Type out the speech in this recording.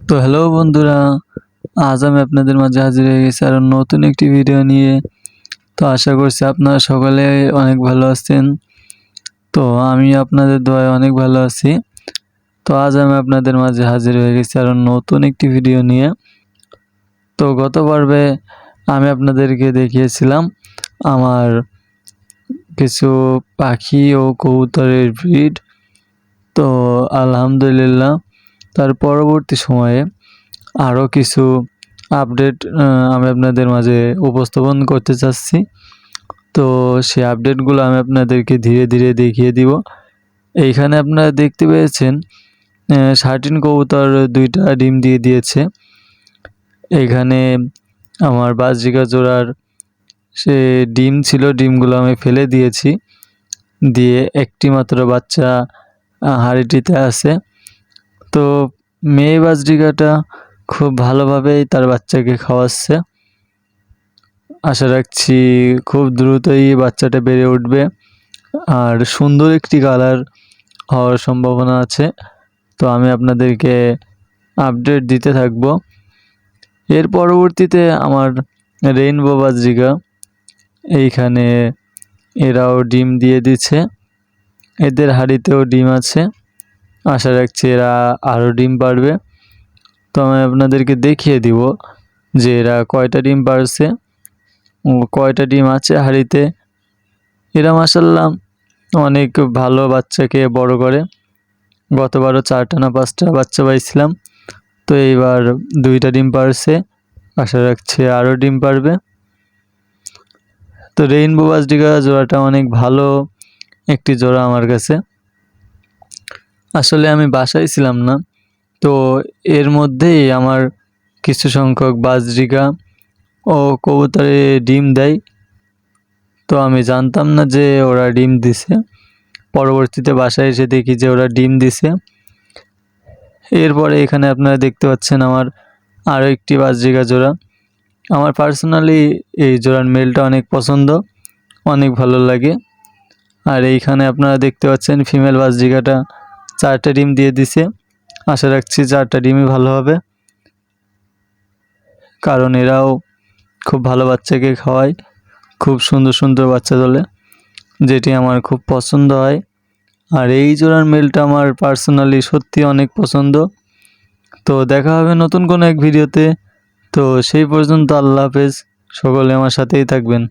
তো হ্যালো বন্ধুরা, আজ আমি আপনাদের মাঝে হাজির হয়ে গেছি আর নতুন একটি ভিডিও নিয়ে। তো আশা করছি আপনারা সকলে অনেক ভালো আছেন। তো আমি আপনাদের দোয়ায় অনেক ভালো আছি। তো আজ আমি আপনাদের মাঝে হাজির হয়ে গেছি আর নতুন একটি ভিডিও নিয়ে। তো গত পর্বে আমি আপনাদেরকে দেখিয়েছিলাম আমার কিছু পাখি ও কবুতরের ব্রিড তো আলহামদুলিল্লাহ তার পরবর্তী সময়ে আরও কিছু আপডেট আমি আপনাদের মাঝে উপস্থাপন করতে চাচ্ছি। তো সেই আপডেটগুলো আমি আপনাদেরকে ধীরে ধীরে দেখিয়ে দিব। এইখানে আপনারা দেখতে পেয়েছেন শার্টিন কবুতর দুইটা ডিম দিয়ে দিয়েছে। এইখানে আমার বাজরিকা জোড়ার সে ডিম ছিল, ডিমগুলো আমি ফেলে দিয়েছি। দিয়ে একটি মাত্র বাচ্চা হাঁড়িটিতে আছে। তো মেয়ে বাজরিকাটা খুব ভালোভাবেই তার বাচ্চাকে খাওয়াচ্ছে। আশা রাখছি খুব দ্রুতই বাচ্চাটা বেড়ে উঠবে। আর সুন্দর একটি কালার হওয়ার সম্ভাবনা আছে। তো আমি আপনাদেরকে আপডেট দিতে থাকব। এর পরবর্তীতে আমার রেইনবো বাজরিকা, এইখানে এরাও ডিম দিয়ে দিচ্ছে। এদের হাড়িতেও ডিম আছে। আশা রাখছি এরা আরও ডিম পারবে। তো আমি আপনাদেরকে দেখিয়ে দিব যে এরা কয়টা ডিম পারছে কয়টা ডিম আছে হাড়িতে। এরা মাসাল্লাহ অনেক ভালো বাচ্চাকে বড় করে। গতবারও চারটা না পাঁচটা বাচ্চা পাইছিলাম। তো এইবার দুইটা ডিম পারছে। আশা রাখছি আরও ডিম পারবে। তো রেইনবো বাজডিগা জোড়াটা অনেক ভালো একটি জোড়া আমার কাছে। আসলে আমি বাসায় ছিলাম না। তো এর মধ্যেই আমার কিছু সংখ্যক বাজরিকা ও কবুতরে ডিম দেয়। তো আমি জানতাম না যে ওরা ডিম দিছে। পরবর্তীতে বাসায় এসে দেখি যে ওরা ডিম দিছে। এরপরে এখানে আপনারা দেখতে পাচ্ছেন আমার আরও একটি বাজরিকা জোড়া। আমার পার্সোনালি এই জোড়ার মেলটা অনেক পছন্দ, অনেক ভালো লাগে। আর এইখানে আপনারা দেখতে পাচ্ছেন ফিমেল বাজরিকাটা চারটা ডিম দিয়ে দিছে। আশা রাখছি চারটা ডিমই ভালো হবে। কারণ এরাও খুব ভালো বাচ্চাকে খাওয়ায়, খুব সুন্দর সুন্দর বাচ্চা তোলে, যেটি আমার খুব পছন্দ হয়। আর এই জোড়ার মেলটা আমার পার্সোনালি সত্যি অনেক পছন্দ। তো দেখা হবে নতুন কোনো এক ভিডিওতে। তো সেই পর্যন্ত আল্লাহ হাফেজ, সকলে আমার সাথেই থাকবেন।